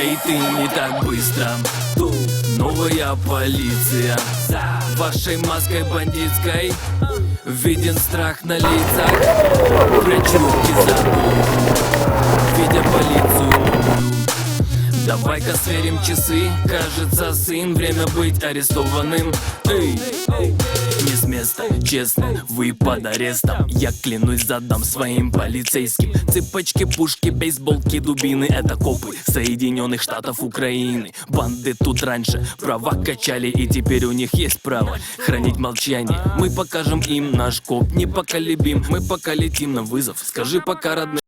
Эй, ты не так быстро. Тут новая полиция. За вашей маской бандитской Виден страх на лицах. Прячу кизану Видя полицию Давай-ка сверим часы. Кажется, сын, время быть арестованным. Эй, не с места, честно, вы под арестом. Я клянусь, задам своим полицейским. Цепочки, пушки, бейсболки, дубины Это копы Соединенных Штатов Украины. Банды тут раньше права качали И теперь у них есть право хранить молчание. Мы покажем им наш коп непоколебим. Мы пока летим на вызов. Скажи пока, родной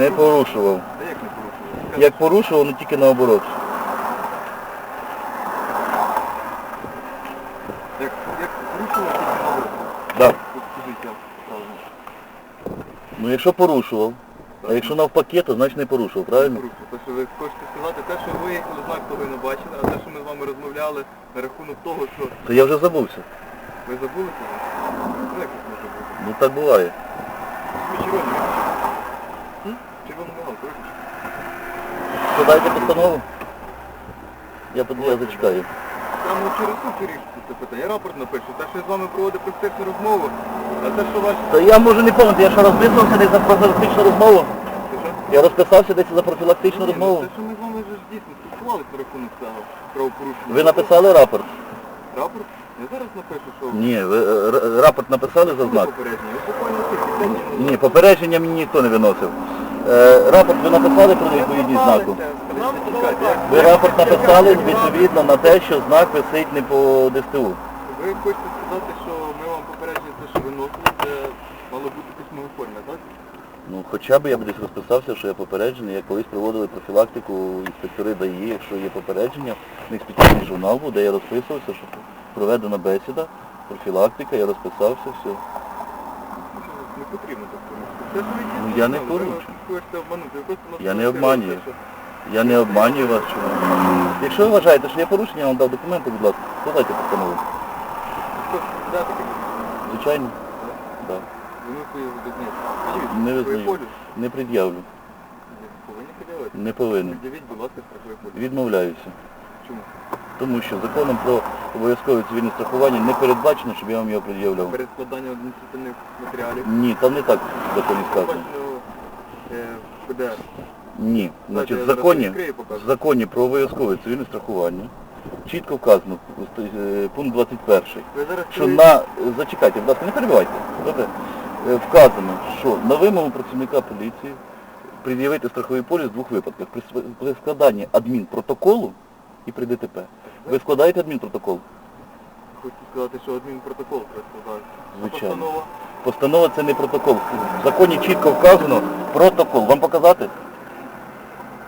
Не порушував. Та як не порушували? Як порушував, ну тільки наоборот. Як, як порушували, тільки наоборот. Скажіть, правильно. Ну якщо порушував, а якщо навпаки, то значить не порушував, правильно? Порушував. Те, що ви хочете сказати, те, що ви знак того не бачили, а те, що ми з вами розмовляли на рахунок того, що То я вже забувся. ви забули це? Ну, Як це може бути? Ну так буває. Ви червоний Подайте постанову. Я под- я зачекаю. Там ну, через суд вирішити це питання. Я рапорт напишу. Те, що я з вами проводив практичну розмову, а те, що ваші... Та я можу не пам'ятати, я що розписувався десь за профілактичну розмову. Що? Я розписався десь за профілактичну Ні, ну, розмову. Те, що ми з вами вже ж дійсно спілкувалися на рахунок цього правопорушення. Ви написали рапорт? Рапорт? Я зараз напишу, що... Ні, ви е, р- рапорт написали за знак? Попередньо. Ви днів Ні, попередження мені ніхто не виносив. Е, рапорт ви написали про невідповідність знаку? Ви рапорт написали відповідно на те, що знак висить не по ДСТУ. Ви хочете сказати, що ми вам попередження те, що виносили, це мало бути в письмовій формі, так? Ну, хоча б я б десь розписався, що я попереджений, як колись проводили профілактику інспектори ДАІ, якщо є попередження, у них спеціальний журнал був, де я розписувався, що проведена бесіда, профілактика, я розписався, все. Не потрібно так порушити. Ви дійсно Ну, я не порушую. Нас Я не обманюю. Я не обманюю вас. Що... Якщо ви вважаєте, що є порушення, я вам дав документи, будь ласка, подайте постанову. Звичайно? Скажіть, Не визнаю. Не пред'явлю. Повинні пред'явити. Не повинен. Пред'явіть, будь ласка, страховий поліс. Відмовляюся. Чому? Тому що законом про обов'язкове цивільне страхування не передбачено, щоб я вам його пред'являв. Перед складанням адміністративних матеріалів. Ні, там не так в законі сказано. Е, ПДР. Ні. Значить, в законі, в законі про обов'язкове цивільне страхування чітко вказано, е, пункт 21, Ви зараз що чуєте? на... Зачекайте, будь ласка, не перебивайте. Добре? Е, Вказано, що на вимогу працівника поліції пред'явити страховий поліс в двох випадках. При складанні адмінпротоколу і при ДТП. Ви складаєте адмінпротокол? Хочу сказати, що адмінпротокол треба складати. Звичайно. Постанова. Постанова це не протокол. В законі чітко вказано протокол. Вам показати?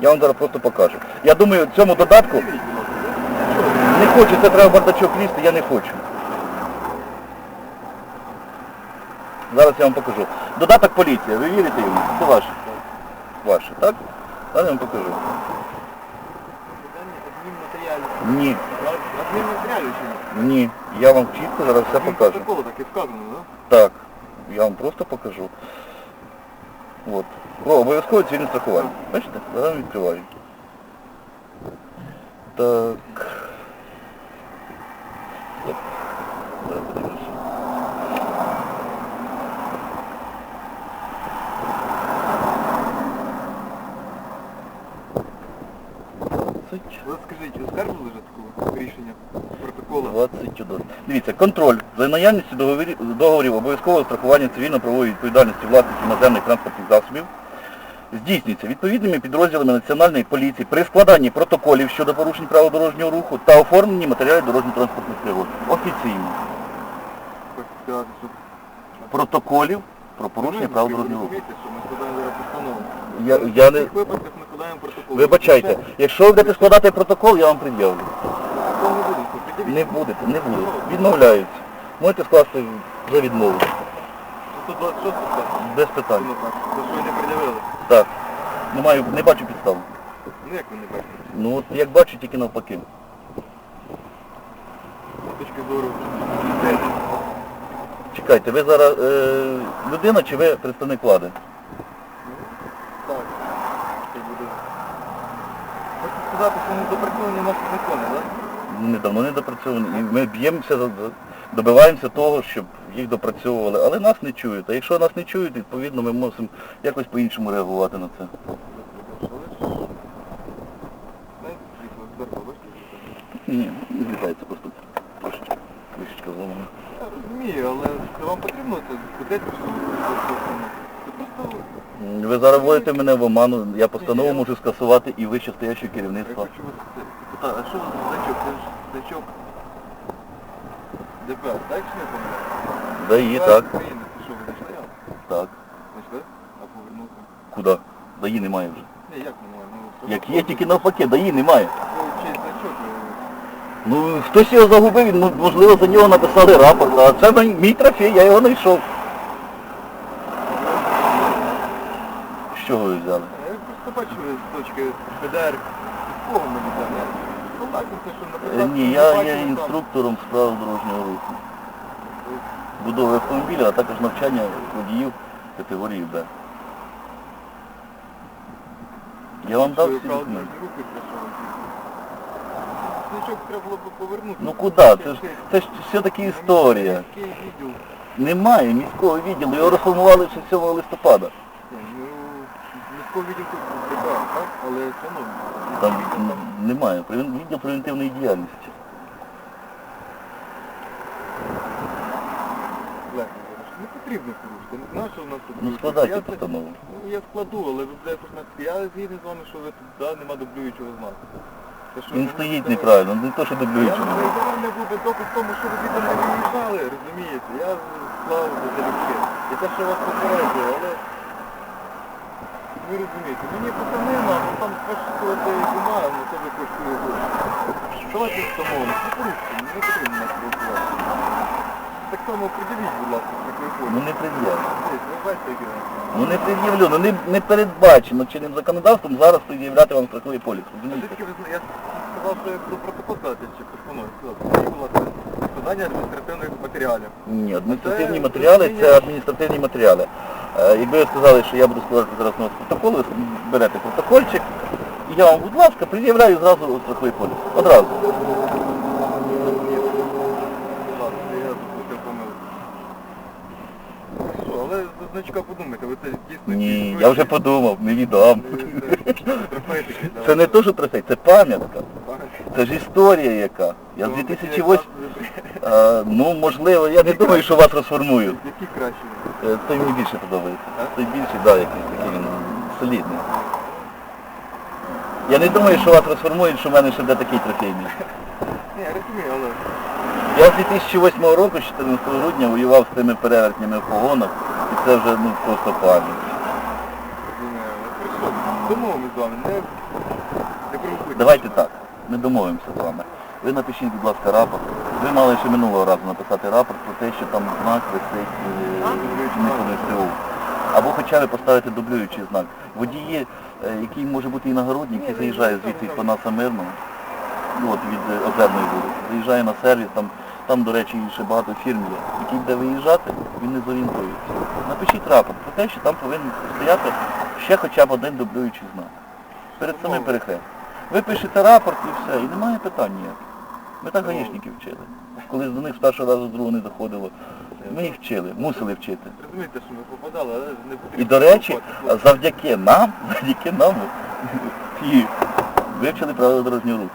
Я вам зараз просто покажу. Я думаю, в цьому додатку не хочу, це треба бардачок лізти, я не хочу. Зараз я вам покажу. Додаток поліція, ви вірите йому? Це ваше. Ваше, так? Зараз я вам покажу. Складання адмінматеріалів. Ні, Адмінматеріалів чи ні? ні. Я вам чітко зараз все покажу. Адмінпротоколу так і вказано, так? Так, я вам просто покажу. От. О, обов'язково цивільне страхування. Бачите? Зараз я відкриваю. Так. Дивіться, контроль за наявністю договорів, договорів обов'язкового страхування цивільно-правової відповідальності власників наземних транспортних засобів здійснюється відповідними підрозділами Національної поліції при складанні протоколів щодо порушень правил дорожнього руху та оформленні матеріалів дорожньо-транспортних пригод. Офіційно. Протоколів про порушення правил дорожнього руху. Я, я не... Вибачайте, якщо ви будете складати протокол, я вам пред'явлю. Не буде. Не будете, не буду. Відмовляються. Можете скласти за відмову. 126 стаття. Без питань. Ну так, за що ви не пред'явили? Так. Не маю, не бачу підстав. Ну як ви не бачите? Ну от як бачу, тільки навпаки. З точки зору людей. Чекайте, ви зараз е, людина чи ви представник влади? Так, це буде. Хочу сказати, що не допрацьовані наші закони, так? Недавно не допрацьовані. І ми б'ємося, добиваємося того, щоб їх допрацьовували, але нас не чують. А якщо нас не чують, відповідно ми мусимо якось по-іншому реагувати на це. Ні, не просто трошечки, трішечка зламана. Я розумію, але вам потрібно це кудись Ви зараз вводите мене в оману, я постанову можу скасувати і вище стояче керівництво. Та, а що за значок? Це ж значок ДПС, так чи не помиляю? Да і так, України, що, ви знайшли його? так. Знайшли? А повернути? Куди? Даї немає вже. Ні, як немає? Ну, Як є, тільки навпаки, даї немає. Чий значок? е, Ну, хтось його загубив, він, ну, можливо, за нього написали рапорт, а це мій трофей, я його знайшов. Чого ви взяли? Я просто точки ПДР військового мені там. Я согласен, що Е, написати. Ні, я є інструктором з правил дорожнього руху. Будови автомобіля, а також навчання водіїв категорії Б. Я вам дав всі документи. Значок треба було б повернути. Ну куди? Це ж, це ж все-таки історія. Відділ. Немає міського відділу, його реформували ще 7 листопада. Ну, тут ДБР, так? Але все одно. Там м, немає. Превен- Відділ превентивної діяльності. Легко. Не потрібно порушити. Не знаю, що в нас тут. Ну складайте Я це- постанову. Ну, я складу, але ви будете знати. Я згідний з вами, що ви тут да, нема дублюючого знаку. Що Він ви стоїть можете- неправильно, не то, що Я дублюючи. не був доказ в тому, що ви звідти не виїжджали, розумієте? Я склав за залюбки. І те, що вас попереджую, але ви розумієте, мені потанина, ну там коштувати бумага, ну це ви коштує гроші. Давайте встановимо, не порушуйте, не потрібно нас провокувати. Так само придивіть, будь ласка, такої Ну не пред'явлю. Ви бачите, які? Ну не пред'явлю, ну не, не передбачено чинним законодавством зараз пред'являти вам страховий поліс. А Розумієте? звідки ви зна- я сказав, що я буду протокол складати чи постанову. Сказав, скажіть, будь ласка, складання адміністративних матеріалів. Ні, адміністративні Це матеріали це адміністративні матеріали. Е, Якби ви сказали, що я буду складати зараз на протокол, ви берете протокольчик, і я вам, будь ласка, пред'являю зразу страховий поліс. Одразу. Але значка подумайте, ви це дійсно... Ні, я вже подумав, не віддам. Це- такий, да. Це не то, що трофей, це пам'ятка. Це ж історія яка. Я з Ну, 2008... такі, Е, Ну, можливо, я не думаю, що вас розформують. Які кращі? Е, Той мені більше подобається. Той більший, так, да, якийсь такий він солідний. Я не думаю, що вас розформують, що в мене ще де такий трофейний. Ні, розумію, але... Я з 2008 року, 14 грудня, воював з тими перевертнями в погонах, і це вже ну, просто пам'ять. розумію. Домовимось з вами, не... Не провокуйте. Давайте так, ми домовимося з вами. Ви напишіть, будь ласка, рапорт. Ви мали ще минулого разу написати рапорт про те, що там знак висить е, не по Або хоча б поставити дублюючий знак. Водії, е, який може бути і нагородник, який заїжджає звідси від Панаса Мирного, ну, от від е, Озерної вулиці, заїжджає на сервіс, там, там, до речі, ще багато фірм є, який буде виїжджати, він не зорієнтується. Напишіть рапорт про те, що там повинен стояти ще хоча б один дублюючий знак. Перед самим перехрестям. Ви пишете рапорт і все, і немає питань ніяких. Ми так гаїшників вчили. Коли до них з першого разу з другого не доходило. Ми їх вчили, мусили вчити. Розумієте, що ми попадали, але не потрібно. І до речі, завдяки нам, завдяки нам і вивчили правила дорожнього руху.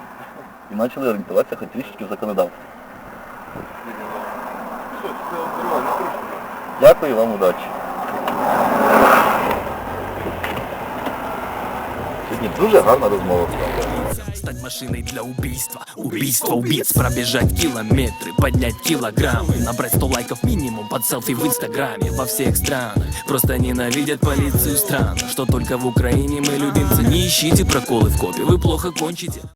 І почали орієнтуватися хоч трішечки в законодавстві. Дякую вам, удачі. Сьогодні дуже гарна розмова. Стать машиной для убийства. Убийство убийц. Пробежать километры, поднять килограммы. Набрать 100 лайков минимум под селфи в инстаграме Во всех странах. Просто ненавидят полицию стран. Что только в Украине мы любимцы Не ищите проколы в копе, вы плохо кончите